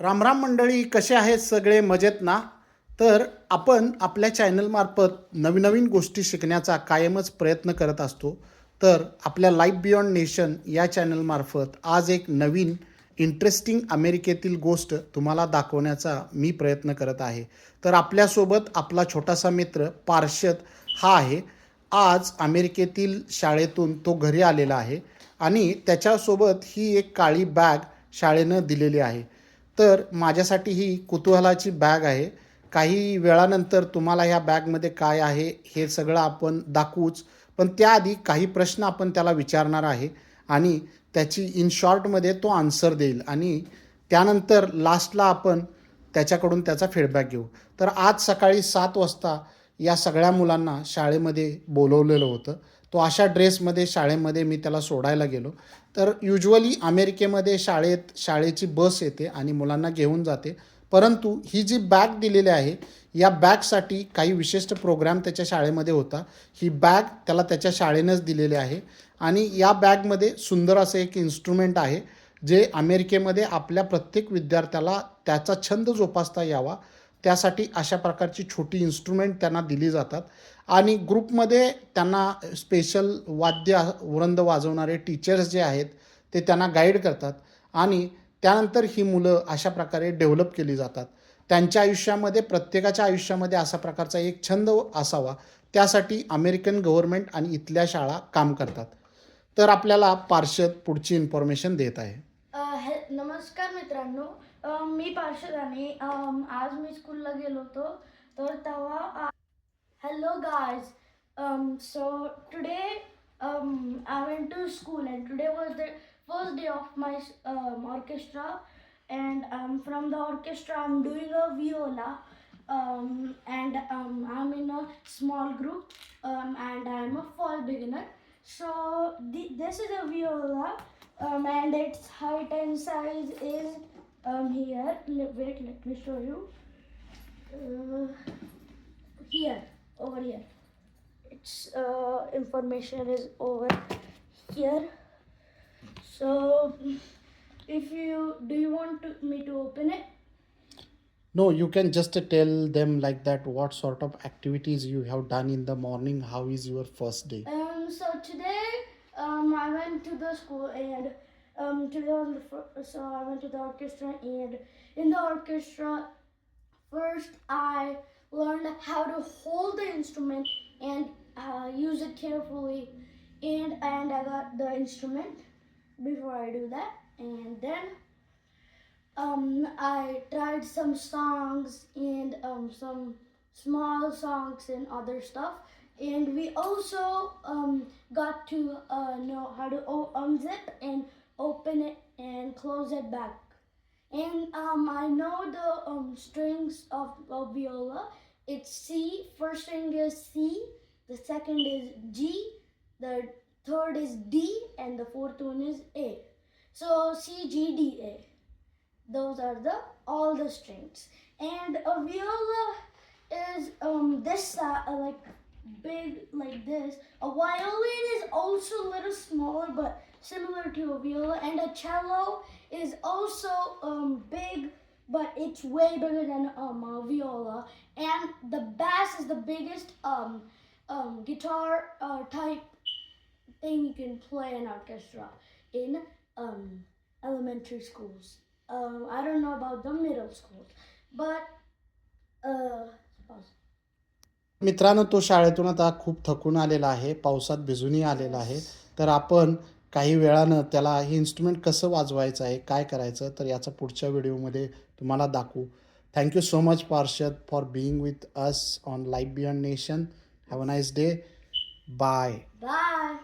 रामराम मंडळी कसे आहेत सगळे? मजेत ना? तर आपण आपल्या चॅनलमार्फत नवनवीन गोष्टी शिकण्याचा कायमच प्रयत्न करत असतो. तर आपल्या लाईफ बियॉन्ड नेशन या चॅनलमार्फत आज एक नवीन इंटरेस्टिंग अमेरिकेतील गोष्ट तुम्हाला दाखवण्याचा मी प्रयत्न करत आहे. तर आपल्यासोबत आपला छोटासा मित्र पार्षद हा आहे. आज अमेरिकेतील शाळेतून तो घरी आलेला आहे आणि त्याच्यासोबत ही एक काळी बॅग शाळेनं दिलेली आहे. तर माझ्यासाठी ही कुतूहलाची बॅग आहे. काही वेळानंतर तुम्हाला ह्या बॅगमध्ये काय आहे हे सगळं आपण दाखवूच. पण त्याआधी काही प्रश्न आपण त्याला विचारणार आहे आणि त्याची इन शॉर्टमध्ये तो आन्सर देईल. आणि त्यानंतर लास्टला आपण त्याच्याकडून त्याचा फीडबॅक घेऊ. तर आज सकाळी सात वाजता या सगळ्या मुलांना शाळेमध्ये बोलवलेलं होतं. तो अशा ड्रेसमध्ये शाळेमध्ये मी त्याला सोडायला गेलो. तर युजली अमेरिकेमध्ये शाळेत शाळेची बस येते आणि मुलांना घेऊन जाते. परंतु ही जी बॅग दिलेली आहे या बॅगसाठी काही विशिष्ट प्रोग्राम त्याच्या शाळेमध्ये होता. ही बॅग त्याला त्याच्या शाळेनंच दिलेली आहे. आणि या बॅगमध्ये सुंदर असं एक इन्स्ट्रुमेंट आहे जे अमेरिकेमध्ये आपल्या प्रत्येक विद्यार्थ्याला त्याचा छंद जोपासता यावा. त्यासाठी अशा प्रकारची छोटी इन्स्ट्रुमेंट त्यांना दिली जातात. आणि ग्रुपमध्ये त्यांना स्पेशल वाद्य वृंद वाजवणारे टीचर्स जे आहेत ते त्यांना गाईड करतात. आणि त्यानंतर ही मुलं अशा प्रकारे डेव्हलप केली जातात. त्यांच्या आयुष्यामध्ये प्रत्येकाच्या आयुष्यामध्ये असा प्रकारचा एक छंद असावा. त्यासाठी अमेरिकन गव्हर्नमेंट आणि इथल्या शाळा काम करतात. तर आपल्याला पार्षद पुढची इन्फॉर्मेशन देत आहे. नमस्कार मित्रांनो. मी पार्षद आणि अम, आज मी स्कूलला गेलो होतो तर तेव्हा hello guys so today I went to school and today was the first day of my orchestra and from the orchestra I am doing a viola um, and um, I'm in a small group um, and I'm a fall beginner. So the, this is a viola um, and its height and size is um, here. Wait, let me show you. Uh, here, over here. Its uh, information is over here. So if you do you want to, me to open it? No, you can just tell them like that what sort of activities you have done in the morning. How is your first day? Um, so today, um, I went to the school and um, today was the fir- so I went to the orchestra and in the orchestra, first I learned how to hold the instrument and uh, use it carefully, and and I got the instrument before I do that, and then um, I tried some songs and um, some small songs and other stuff. And we also um, got to uh, know how to unzip and open it and close it back. And um, I know the um, strings of, of viola. It's C. First string is C. The second is G. The third is D. And the fourth one is A. So C, G, D, A those are the all the strings and a viola is um this uh, like big like this a violin is also a little smaller but similar to a viola and a cello is also um big but it's way bigger than um a viola and the bass is the biggest um um guitar uh, type thing you can play in orchestra in um elementary schools. Um, I don't know about the middle schools, but uh. मित्रांनो तो शाळेतून आता खूप थकून आलेला आहे पावसात भिजूनही आलेला आहे तर आपण काही वेळानं त्याला हे इन्स्ट्रुमेंट कसं वाजवायचं आहे काय करायचं तर याचा पुढच्या व्हिडिओमध्ये तुम्हाला दाखवू. Thank you so much Parshad for being with us on life beyond nation have a nice day bye bye